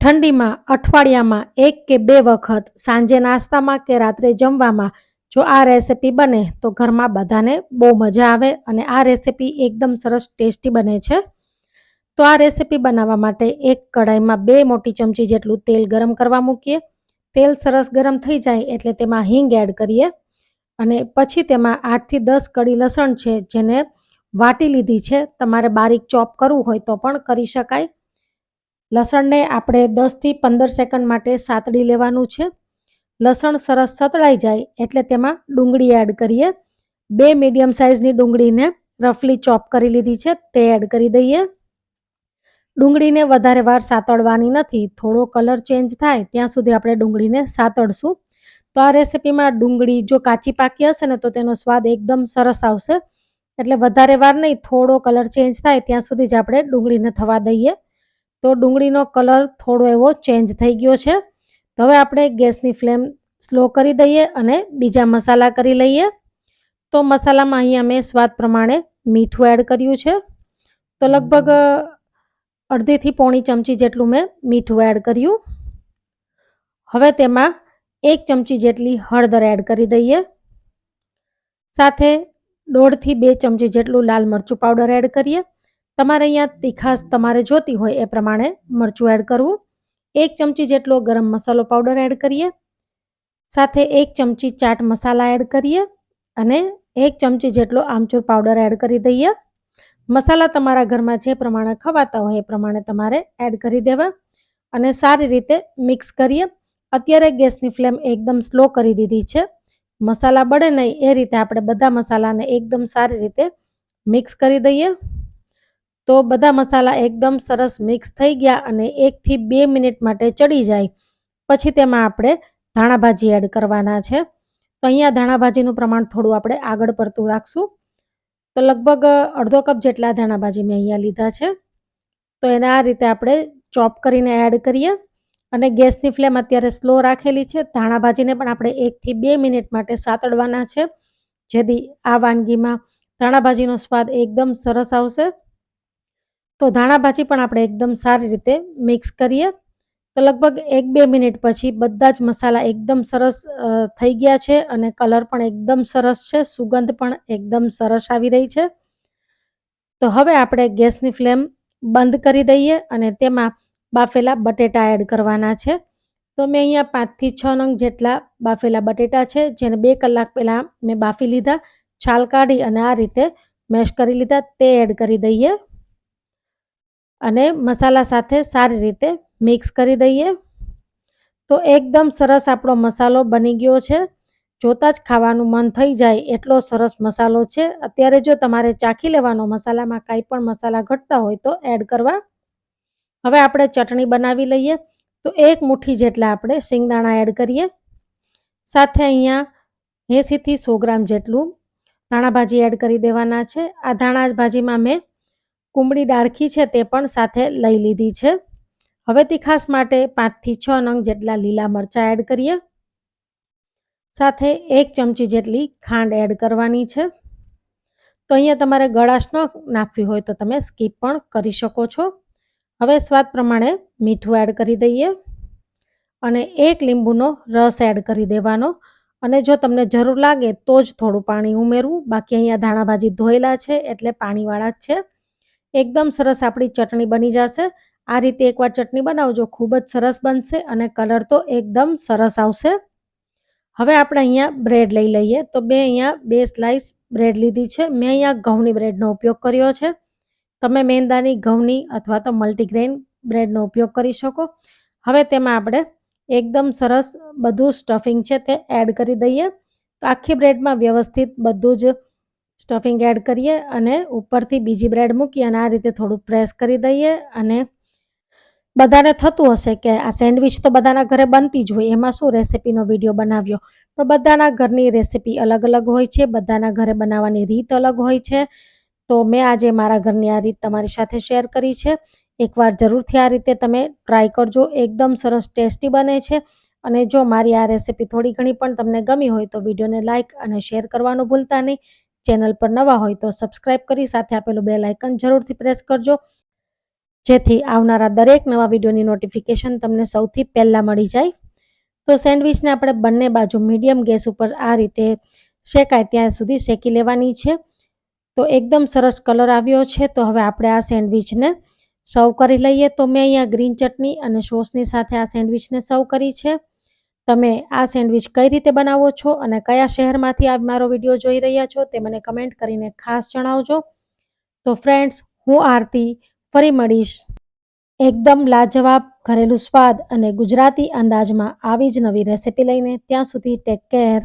ઠંડીમાં, અઠવાડિયામાં એક કે બે વખત, સાંજે નાસ્તામાં કે રાત્રે જમવામાં, જો આ રેસિપી બને, તો ઘરમાં બધાને બહુ મજા આવે અને આ રેસિપી એકદમ સરસ ટેસ્ટી બને છે. તો આ રેસિપી બનાવવા માટે એક કઢાઈમાં બે મોટી ચમચી જેટલું તેલ ગરમ કરવા મૂકીએ. તેલ સરસ ગરમ થઈ જાય એટલે તેમાં હિંગ એડ કરીએ અને પછી તેમાં આઠથી દસ કડી લસણ છે, જેને વાટી લીધી છે. તમારે બારીક ચોપ કરવું હોય તો પણ કરી શકાય. લસણને આપણે દસથી પંદર સેકન્ડ માટે સાતડી લેવાનું છે. લસણ સરસ સતળાઈ જાય એટલે તેમાં ડુંગળી એડ કરીએ. બે મીડિયમ સાઇઝની ડુંગળીને રફલી ચોપ કરી લીધી છે, તે એડ કરી દઈએ. ડુંગળીને વધારે વાર સાતળવાની નથી, થોડો કલર ચેન્જ થાય ત્યાં સુધી આપણે ડુંગળીને સાતળશું. તો આ રેસીપીમાં ડુંગળી જો કાચી પાકી હશે ને, તો તેનો સ્વાદ એકદમ સરસ આવશે. એટલે વધારે વાર નહીં, થોડો કલર ચેન્જ થાય ત્યાં સુધી જ આપણે ડુંગળીને થવા દઈએ. તો ડુંગળીનો કલર થોડો એવો ચેન્જ થઈ ગયો છે. તો હવે આપણે ગેસની ફ્લેમ સ્લો કરી દઈએ અને બીજા મસાલા કરી લઈએ. તો મસાલામાં અહીંયા મેં સ્વાદ પ્રમાણે મીઠું એડ કર્યું છે. તો લગભગ અડધીથી પોણી ચમચી જેટલું મેં મીઠું એડ કર્યું. હવે તેમાં એક ચમચી જેટલી હળદર એડ કરી દઈએ. સાથે દોઢથી બે ચમચી જેટલું લાલ મરચું પાવડર એડ કરીએ. તમારે અહીંયા તીખાસ તમારે જોતી હોય એ પ્રમાણે મરચું એડ કરવું. એક ચમચી જેટલો ગરમ મસાલો પાવડર એડ કરીએ. સાથે એક ચમચી ચાટ મસાલા એડ કરીએ અને એક ચમચી જેટલો આમચૂર પાવડર એડ કરી દઈએ. મસાલા તમારા ઘરમાં જે પ્રમાણે ખવાતા હોય એ પ્રમાણે તમારે એડ કરી દેવા અને સારી રીતે મિક્સ કરીએ. અત્યારે ગેસની ફ્લેમ એકદમ સ્લો કરી દીધી છે. મસાલા બળે નહીં એ રીતે આપણે બધા મસાલાને એકદમ સારી રીતે મિક્સ કરી દઈએ. તો બધા મસાલા એકદમ સરસ મિક્સ થઈ ગયા અને એકથી બે મિનિટ માટે ચડી જાય. પછી તેમાં આપણે ધાણાભાજી એડ કરવાના છે. તો અહીંયા ધાણાભાજીનું પ્રમાણ થોડું આપણે આગળ પડતું રાખશું. તો લગભગ અડધો કપ જેટલા ધાણાભાજી મેં અહીંયા લીધા છે. તો એને આ રીતે આપણે ચોપ કરીને એડ કરીએ. અને ગેસની ફ્લેમ અત્યારે સ્લો રાખેલી છે. ધાણાભાજીને પણ આપણે એકથી બે મિનિટ માટે સાતડવાના છે. જેથી આ વાનગીમાં ધાણાભાજીનો સ્વાદ એકદમ સરસ આવશે. તો ધાણા ભાજી પણ આપણે એકદમ સારી રીતે મિક્સ કરીએ. તો લગભગ એક બે મિનિટ પછી બધા જ મસાલા એકદમ સરસ થઈ ગયા છે અને કલર પણ એકદમ સરસ છે. સુગંધ પણ એકદમ સરસ આવી રહી છે. તો હવે આપણે ગેસની ફ્લેમ બંધ કરી દઈએ અને તેમાં બાફેલા બટેટા એડ કરવાના છે. તો મેં અહીંયા પાંચથી છ નંગ જેટલા બાફેલા બટેટા છે, જેને બે કલાક પહેલાં મેં બાફી લીધા. છાલ કાઢી અને આ રીતે મેશ કરી લીધા. તે એડ કરી દઈએ. અને મસાલા સાથે સારી રીતે મિક્સ કરી દઈએ. તો એકદમ સરસ આપણો મસાલો બની ગયો છે. જોતાં જ ખાવાનું મન થઈ જાય એટલો સરસ મસાલો છે. અત્યારે જો તમારે ચાખી લેવાનો મસાલામાં કાંઈ પણ મસાલા ઘટતા હોય તો એડ કરવા. હવે આપણે ચટણી બનાવી લઈએ. તો એક મુઠ્ઠી જેટલા આપણે શિંગદાણા એડ કરીએ. સાથે અહીંયા એંસીથી સો ગ્રામ જેટલું ધાણાભાજી એડ કરી દેવાના છે. આ ધાણા ભાજીમાં મેં કુમળી ડાળખી છે તે પણ સાથે લઈ લીધી છે. હવે તીખાસ માટે પાંચથી છ નંગ જેટલા લીલા મરચાં એડ કરીએ. સાથે એક ચમચી જેટલી ખાંડ એડ કરવાની છે. તો અહીંયા તમારે ગળાશ ન નાખવી હોય તો તમે સ્કીપ પણ કરી શકો છો. હવે સ્વાદ પ્રમાણે મીઠું એડ કરી દઈએ. અને એક લીંબુનો રસ એડ કરી દેવાનો. અને જો તમને જરૂર લાગે તો જ થોડું પાણી ઉમેરવું. બાકી અહીંયા ધાણાભાજી ધોયેલા છે એટલે પાણીવાળા જ છે. એકદમ સરસ આપણી ચટણી બની જશે. આ રીતે એકવાર ચટણી બનાવજો, ખૂબ જ સરસ બનશે અને કલર તો એકદમ સરસ આવશે. હવે આપણે અહીંયા બ્રેડ લઈ લઈએ. તો મેં અહીંયા બે સ્લાઇસ બ્રેડ લીધી છે. મેં અહીંયા ઘઉંની બ્રેડનો ઉપયોગ કર્યો છે. તમે મેંદાની ઘઉંની અથવા તો મલ્ટીગ્રેન બ્રેડનો ઉપયોગ કરી શકો. હવે તેમાં આપણે એકદમ સરસ બધું સ્ટફિંગ છે તે એડ કરી દઈએ. તો આખી બ્રેડમાં વ્યવસ્થિત બધું જ સ્ટફિંગ એડ કરીએ અને ઉપરથી બીજી બ્રેડ મૂકી અને આ રીતે થોડું પ્રેસ કરી દઈએ અને બધાને થતું હશે કે આ સેન્ડવિચ તો બધાના ઘરે બનતી જ હોય, એમાં શું રેસીપીનો વીડિયો બનાવ્યો? પણ બધાના ઘરની રેસીપી અલગ અલગ હોય છે, બધાના ઘરે બનાવવાની રીત અલગ હોય છે. તો મેં આજે મારા ઘરની આ રીત તમારી સાથે શેર કરી છે. એકવાર જરૂરથી આ રીતે તમે ટ્રાય કરજો, એકદમ સરસ ટેસ્ટી બને છે. અને જો મારી આ રેસિપી થોડી ઘણી પણ તમને ગમી હોય તો વિડીયોને લાઇક અને શેર કરવાનું ભૂલતા નહીં. ચેનલ પર નવા હોય તો સબસ્ક્રાઇબ કરી સાથે આપેલું બેલ આઇકન જરૂરથી પ્રેસ કરજો. જેથી આવનારા દરેક નવા વિડીયોની નોટિફિકેશન તમને સૌથી પહેલાં મળી જાય. તો સેન્ડવિચને આપણે બંને બાજુ મીડિયમ ગેસ ઉપર આ રીતે શેકાય ત્યાં સુધી શેકી લેવાની છે. તો એકદમ સરસ કલર આવ્યો છે. તો હવે આપણે આ સેન્ડવિચને સર્વ કરી લઈએ. તો મેં અહીંયા ગ્રીન ચટણી અને સોસની સાથે આ સેન્ડવિચને સર્વ કરી છે. તમે આ સેન્ડવિચ કઈ રીતે બનાવો છો અને કયા શહેરમાંથી આ મારો વીડિયો જોઈ રહ્યા છો તે મને કમેન્ટ કરીને ખાસ જણાવજો. તો ફ્રેન્ડ્સ હું આરતી, ફરી મળીશ. એકદમ લાજવાબ ઘરેલું સ્વાદ અને ગુજરાતી અંદાજમાં આવી જ નવી રેસિપી લઈને ત્યાં સુધી ટેક કેર